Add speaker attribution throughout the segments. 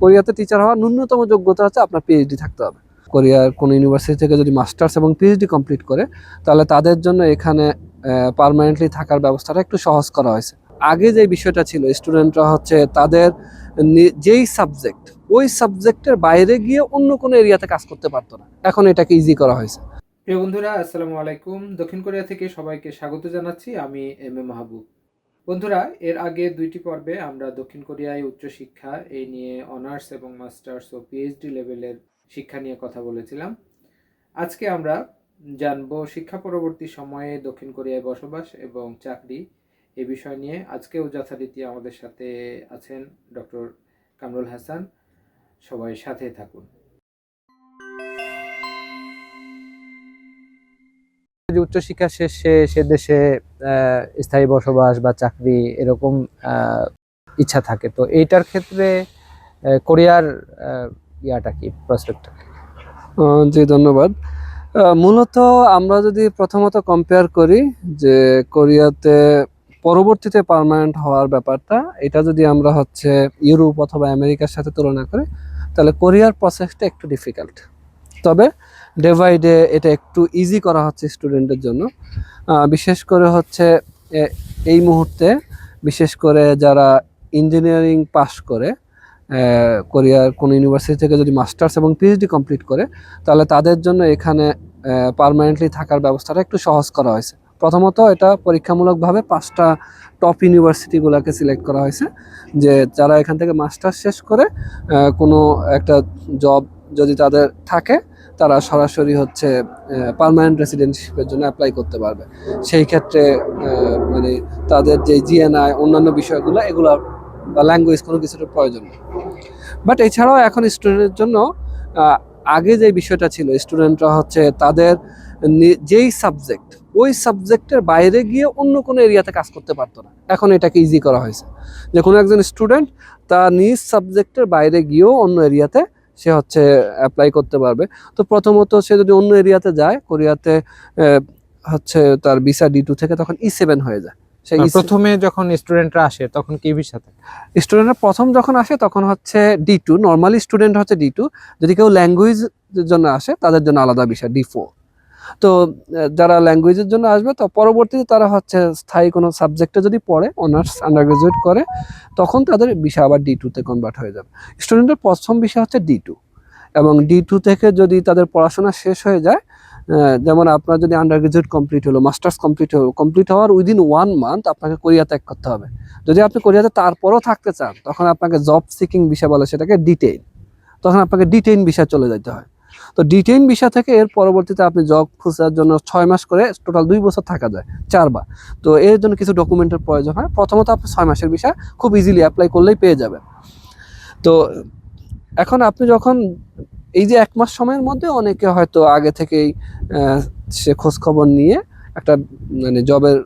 Speaker 1: কোরিয়াতে টিচার হওয়ার ন্যূনতম যোগ্যতা হচ্ছে আপনার পিএইচডি থাকতে হবে। কোরিয়ার কোনো ইউনিভার্সিটি থেকে যদি মাস্টার্স এবং পিএইচডি কমপ্লিট করে, তাহলে তাদের জন্য এখানে পার্মানেন্টলি থাকার ব্যবস্থাটা একটু সহজ করা হয়েছে। আগে যে বিষয়টা ছিল স্টুডেন্টরা হচ্ছে তাদের যেই সাবজেক্ট ওই সাবজেক্টের বাইরে গিয়ে অন্য কোনো এরিয়াতে কাজ করতে পারতো না। এখন এটাকে ইজি করা হয়েছে।
Speaker 2: প্রিয় বন্ধুরা, আসসালামু আলাইকুম। দক্ষিণ কোরিয়া থেকে সবাইকে স্বাগত জানাচ্ছি। আমি এম এ মাহবুব। বন্ধুরা, এর আগে দুইটি পর্বে আমরা দক্ষিণ কোরিয়ায় উচ্চশিক্ষা এই নিয়ে অনার্স এবং মাস্টার্স ও পিএইচডি লেভেলের শিক্ষা নিয়ে কথা বলেছিলাম। আজকে আমরা জানব শিক্ষা পরবর্তী সময়ে দক্ষিণ কোরিয়ায় বসবাস এবং চাকরি এ বিষয় নিয়ে। আজকেও যথারীতি আমাদের সাথে আছেন ডক্টর কামরুল হাসান। সবাই সাথে থাকুন।
Speaker 3: যে উচ্চশিক্ষা শেষে, সে দেশে স্থায়ী বসবাস বা চাকরি এরকম ইচ্ছা থাকে। তো এইটার ক্ষেত্রে কোরিয়ার ইয়াটা কি প্রসপেক্টটা
Speaker 1: জি, ধন্যবাদ। মূলত আমরা যদি প্রথমত কম্পেয়ার করি যে কোরিয়াতে পরবর্তীতে পার্মানেন্ট হওয়ার ব্যাপারটা, এটা যদি আমরা হচ্ছে ইউরোপ অথবা আমেরিকার সাথে তুলনা করি, তাহলে কোরিয়ার প্রসেসটা একটু ডিফিকাল্ট তবে ডে বাই ডে এটা একটু ইজি করা হচ্ছে স্টুডেন্টের জন্য। বিশেষ করে হচ্ছে এই মুহূর্তে বিশেষ করে যারা ইঞ্জিনিয়ারিং পাশ করে কোরিয়ার কোনো ইউনিভার্সিটি থেকে যদি মাস্টার্স এবং পিএইচডি কমপ্লিট করে, তাহলে তাদের জন্য এখানে পার্মানেন্টলি থাকার ব্যবস্থাটা একটু সহজ করা হয়েছে। প্রথমত এটা পরীক্ষামূলকভাবে পাঁচটা টপ ইউনিভার্সিটিগুলোকে সিলেক্ট করা হয়েছে, যে যারা এখান থেকে মাস্টার্স শেষ করে কোনো একটা জব যদি তাদের থাকে, তারা সরাসরি হচ্ছে পার্মানেন্ট রেসিডেন্টশিপের জন্য অ্যাপ্লাই করতে পারবে। সেই ক্ষেত্রে মানে তাদের যে জিএনআই অন্যান্য বিষয়গুলো, এগুলো বা ল্যাঙ্গুয়েজ কোনো কিছুর প্রয়োজন নেই। বাট এছাড়াও এখন স্টুডেন্টের জন্য আগে যে বিষয়টা ছিল স্টুডেন্টরা হচ্ছে তাদের যেই সাবজেক্ট ওই সাবজেক্টের বাইরে গিয়ে অন্য কোনো এরিয়াতে কাজ করতে পারতো না। এখন এটাকে ইজি করা হয়েছে। যে কোনো একজন স্টুডেন্ট তার নিজ সাবজেক্টের বাইরে গিয়েও অন্য এরিয়াতে সে হচ্ছে অ্যাপ্লাই করতে পারবে। তো প্রথমত সে যদি অন্য এরিয়াতে যায় কোরিয়াতে হচ্ছে তার ভিসা ডি টু থেকে তখন ই সেভেন হয়ে যায়। সেই E7
Speaker 3: প্রথমে যখন স্টুডেন্টরা আসে তখন কি সাথে
Speaker 1: স্টুডেন্টরা প্রথম যখন আসে তখন হচ্ছে ডি টু নর্মালি স্টুডেন্ট হচ্ছে ডি টু যদি কেউ ল্যাঙ্গুয়েজ জন্য আসে তাদের জন্য আলাদা বিষয় ডি ফোর তো যারা ল্যাঙ্গুয়েজের জন্য আসবে, তো পরবর্তীতে তারা হচ্ছে স্থায়ী কোনো সাবজেক্টে যদি পড়ে অনার্স আন্ডার গ্রাজুয়েট করে, তখন তাদের বিষয় আবার ডি টুতে কনভার্ট হয়ে যাবে। স্টুডেন্টের প্রথম বিষয় হচ্ছে ডি টু এবং ডি টু থেকে যদি তাদের পড়াশোনা শেষ হয়ে যায় যেমন আপনার যদি আন্ডার গ্রাজুয়েট কমপ্লিট হলো মাস্টার্স কমপ্লিট হলো কমপ্লিট হওয়ার উইদিন ওয়ান মান্থ আপনাকে কোরিয়া ত্যাগ করতে হবে। যদি আপনি কোরিয়াতে তারপরও থাকতে চান, তখন আপনাকে জব সিকিং বিষয় বলে সেটাকে ডিটেইন তখন আপনাকে ডিটেইন বিষয় চলে যেতে হয়। তো ডিটেইন বিষয় থেকে এর পরবর্তীতে আপনি জব খোঁজার জন্য ছয় মাস করে টোটাল দুই বছর থাকা যায়, চারবার। তো এর জন্য কিছু ডকুমেন্টের প্রয়োজন হয়। প্রথমত আপনি ছয় মাসের বিষয় খুব ইজিলি অ্যাপ্লাই করলেই পেয়ে যাবেন। তো এখন আপনি যখন এই যে এক মাস সময়ের মধ্যে অনেকে হয়তো আগে থেকেই সে খোঁজ খবর নিয়ে একটা মানে জবের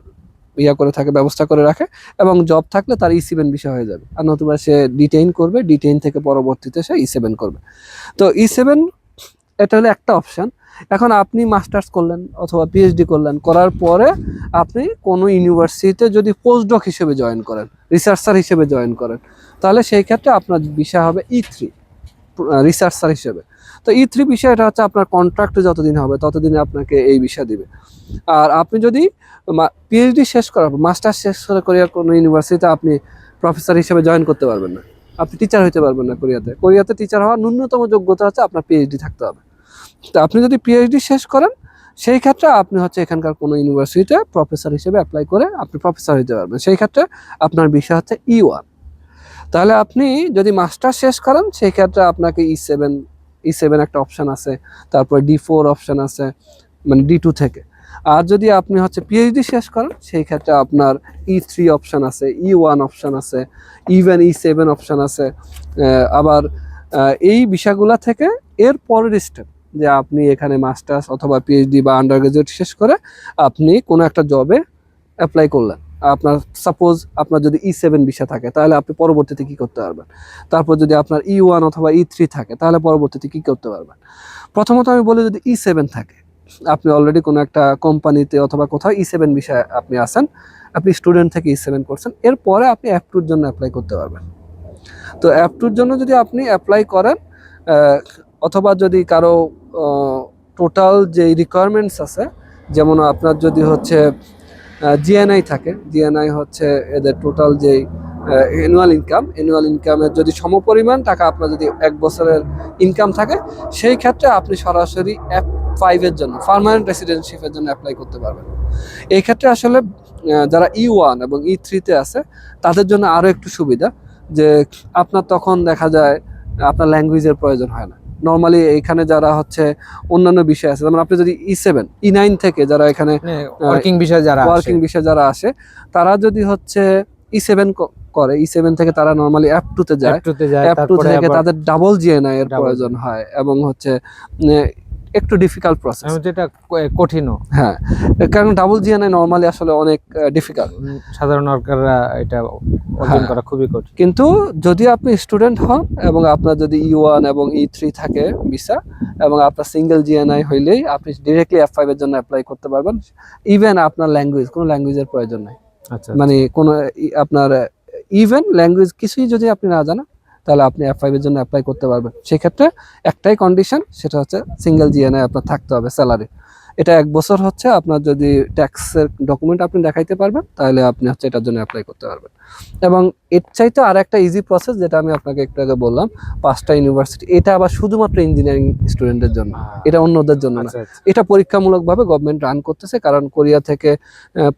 Speaker 1: ইয়া করে থাকে, ব্যবস্থা করে রাখে এবং জব থাকলে তার ই সেভেন বিষয় হয়ে যাবে। আর নতুবা সে ডিটেইন করবে ডিটেইন থেকে পরবর্তীতে সে ই সেভেন করবে। তো ই সেভেন এটা হলো একটা অপশান এখন আপনি মাস্টার্স করলেন অথবা পিএইচডি করলেন, করার পরে আপনি কোনো ইউনিভার্সিটিতে যদি পোস্টডক হিসেবে জয়েন করেন রিসার্চার হিসেবে জয়েন করেন, তাহলে সেই ক্ষেত্রে আপনার বিষয় হবে ই থ্রি রিসার্চার হিসেবে। তো ই থ্রি বিষয়টা হচ্ছে আপনার কন্ট্রাক্ট যতদিন হবে, ততদিনে আপনাকে এই বিষয় দিবে। আর আপনি যদি পিএইচডি শেষ করার পর মাস্টার শেষ করে কোরিয়ার কোনো ইউনিভার্সিটিতে আপনি প্রফেসর হিসেবে জয়েন করতে পারবেন না। আপনি টিচার হতে পারবেন না কোরিয়াতে। কোরিয়াতে টিচার হওয়ার ন্যূনতম যোগ্যতা হচ্ছে আপনার পিএইচডি থাকতে হবে। তো আপনি যদি পিএইচডি শেষ করেন, সেই ক্ষেত্রে আপনি হচ্ছে এখানকার কোনো ইউনিভার্সিটিতে প্রফেসর হিসেবে অ্যাপ্লাই করে আপনি প্রফেসর হতে পারবেন। সেই ক্ষেত্রে আপনার বিষয় হচ্ছে ই ওয়ান তাহলে আপনি যদি মাস্টার শেষ করেন, সেই ক্ষেত্রে আপনাকে ই সেভেন ই সেভেন একটা অপশান আছে, তারপর ডি ফোর অপশান আছে মানে ডি টু থেকে। আর যদি আপনি হচ্ছে পিএইচডি শেষ করেন, সেই ক্ষেত্রে আপনার ই থ্রি অপশান আছে ই ওয়ান অপশান আছে ইভেন ই সেভেন অপশান আছে। আবার এই বিষয়গুলো থেকে এর পরের স্টেপ যে আপনি এখানে মাস্টার্স অথবা পিএইচডি বা আন্ডার গ্রাজুয়েট শেষ করে আপনি কোনো একটা জবে অ্যাপ্লাই করলেন। আপনার সাপোজ আপনার যদি ই সেভেন বিষয় থাকে, তাহলে আপনি পরবর্তীতে কি করতে পারবেন? তারপর যদি আপনার ই ওয়ান অথবা ই থ্রি থাকে, তাহলে পরবর্তীতে কি করতে পারবেন? প্রথমত আমি বলি যদি ই সেভেন থাকে, আপনি অলরেডি কোনো একটা কোম্পানিতে অথবা কোথাও ই সেভেন বিষয়ে আপনি আসেন আপনি স্টুডেন্ট থেকে ই সেভেন করছেন, এরপরে আপনি অ্যাপ টুর জন্য অ্যাপ্লাই করতে পারবেন। তো অ্যাপ টুর জন্য যদি আপনি অ্যাপ্লাই করেন অথবা যদি কারও টোটাল যে রিকোয়ারমেন্টস আছে, যেমন আপনার যদি হচ্ছে জিএনআই থাকে জিএনআই হচ্ছে এদের টোটাল যে অ্যানুয়াল ইনকাম অ্যানুয়াল ইনকামের যদি সমপরিমাণ টাকা আপনার যদি এক বছরের ইনকাম থাকে, সেই ক্ষেত্রে আপনি সরাসরি অ্যাপ ফাইভের জন্য পার্মানেন্ট রেসিডেন্টশিপের জন্য অ্যাপ্লাই করতে পারবেন। এই ক্ষেত্রে আসলে যারা ই ওয়ান এবং ই থ্রিতে আছে, তাদের জন্য আরও একটু সুবিধা, যে আপনার তখন দেখা যায়, আপনার ল্যাঙ্গুয়েজের প্রয়োজন হয় না। নর্মালি এখানে যারা হচ্ছে অন্যান্য বিষয় আছে যেমন আপনি যদি ই সেভেন ই নাইন থেকে যারা এখানে
Speaker 3: ওয়ার্কিং বিষয়ে যারা
Speaker 1: ওয়ার্কিং বিষয়ে যারা আসে তারা যদি হচ্ছে ই সেভেন করে ই সেভেন থেকে তারা নর্মালি অ্যাপ টুতে যায়।
Speaker 3: যায়
Speaker 1: অ্যাপ টু থেকে তাদের ডাবল জিএনআই এর প্রয়োজন হয় এবং হচ্ছে একটু ডিফিকাল্ট প্রসেস
Speaker 3: যেটা কঠিনও।
Speaker 1: হ্যাঁ কারণ ডাবল জিএনআই নর্মালি আসলে অনেক ডিফিকাল্ট
Speaker 3: সাধারণ নাগরিকরা এটা অর্জন
Speaker 1: হ্যাঁ।
Speaker 3: করা খুবই কঠিন।
Speaker 1: কিন্তু যদি আপনি স্টুডেন্ট হন এবং আপনার যদি ই ওয়ান এবং ই থ্রি থাকে ভিসা এবং আপনার সিঙ্গেল জিএনআই হইলেই আপনি ডিরেক্টলি এফ ফাইভ এর জন্য অ্যাপ্লাই করতে পারবেন। ইভেন আপনার ল্যাঙ্গুয়েজ কোনো ল্যাঙ্গুয়েজের প্রয়োজন নাই।
Speaker 3: আচ্ছা
Speaker 1: মানে কোনো ই- আপনার ইভেন ল্যাঙ্গুয়েজ কিছুই যদি আপনি না জানেন তাহলে আপনি এফ ফাইভ এর জন্য অ্যাপ্লাই করতে পারবেন। সেক্ষেত্রে একটাই কন্ডিশন সেটা হচ্ছে সিঙ্গেল জিএনআই আপনার থাকতে হবে স্যালারি এটা এক বছর হচ্ছে আপনার যদি ট্যাক্সের ডকুমেন্ট আপনি দেখাইতে পারবেন তাহলে আপনি হচ্ছে এটার জন্য অ্যাপ্লাই করতে পারবেন। এবং এর চাইতে আর একটা ইজি প্রসেস যেটা আমি আপনাকে একটু আগে বললাম পাঁচটা ইউনিভার্সিটি এটা আবার শুধুমাত্র ইঞ্জিনিয়ারিং স্টুডেন্টদের জন্য এটা অন্যদের জন্য না।
Speaker 3: আচ্ছা আচ্ছা।
Speaker 1: এটা পরীক্ষামূলকভাবে গভর্নমেন্ট রান করতেছে কারণ কোরিয়া থেকে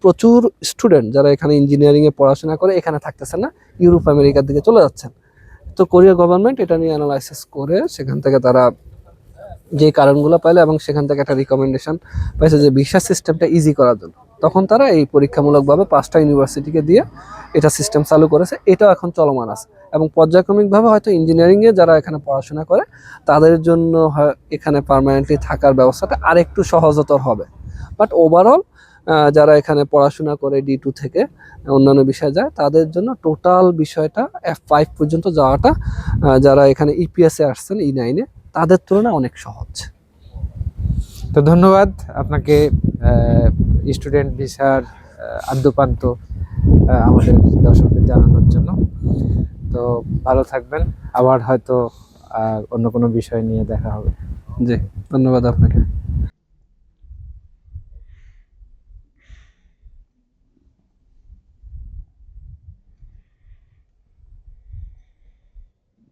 Speaker 1: প্রচুর স্টুডেন্ট যারা এখানে ইঞ্জিনিয়ারিংয়ে পড়াশোনা করে এখানে থাকতেছেন না ইউরোপ আমেরিকার দিকে চলে যাচ্ছেন। তো কোরিয়া গভর্নমেন্ট এটা নিয়ে অ্যানালাইসিস করে সেখান থেকে তারা যে কারণগুলো পাইলে এবং সেখান থেকে একটা রিকমেন্ডেশন পাইছে যে ভিসা সিস্টেমটা ইজি করার জন্য। তখন তারা এই পরীক্ষামূলকভাবে পাঁচটা ইউনিভার্সিটিকে দিয়ে এটা সিস্টেম চালু করেছে। এটাও এখন চলমান আছে। এবং পর্যায়ক্রমিকভাবে হয়তো ইঞ্জিনিয়ারিংয়ে যারা এখানে পড়াশোনা করে, তাদের জন্য এখানে পার্মানেন্টলি থাকার ব্যবস্থাটা আরেকটু সহজতর হবে। বাট ওভারঅল যারা এখানে পড়াশোনা করে ডি টু থেকে অন্যান্য বিষয়ে যায় তাদের জন্য টোটাল বিষয়টা এফ ফাইভ পর্যন্ত যাওয়াটা যারা এখানে ইপিএস এ আসছেন ই নাইনে তাদের তুলনায় অনেক সহজ।
Speaker 3: তো ধন্যবাদ আপনাকে স্টুডেন্ট ভিসার আদ্যপান্ত আমাদের দর্শকদের জানানোর জন্য। তো ভালো থাকবেন। আবার হয়তো অন্য কোনো বিষয় নিয়ে দেখা হবে।
Speaker 1: জি ধন্যবাদ আপনাকে।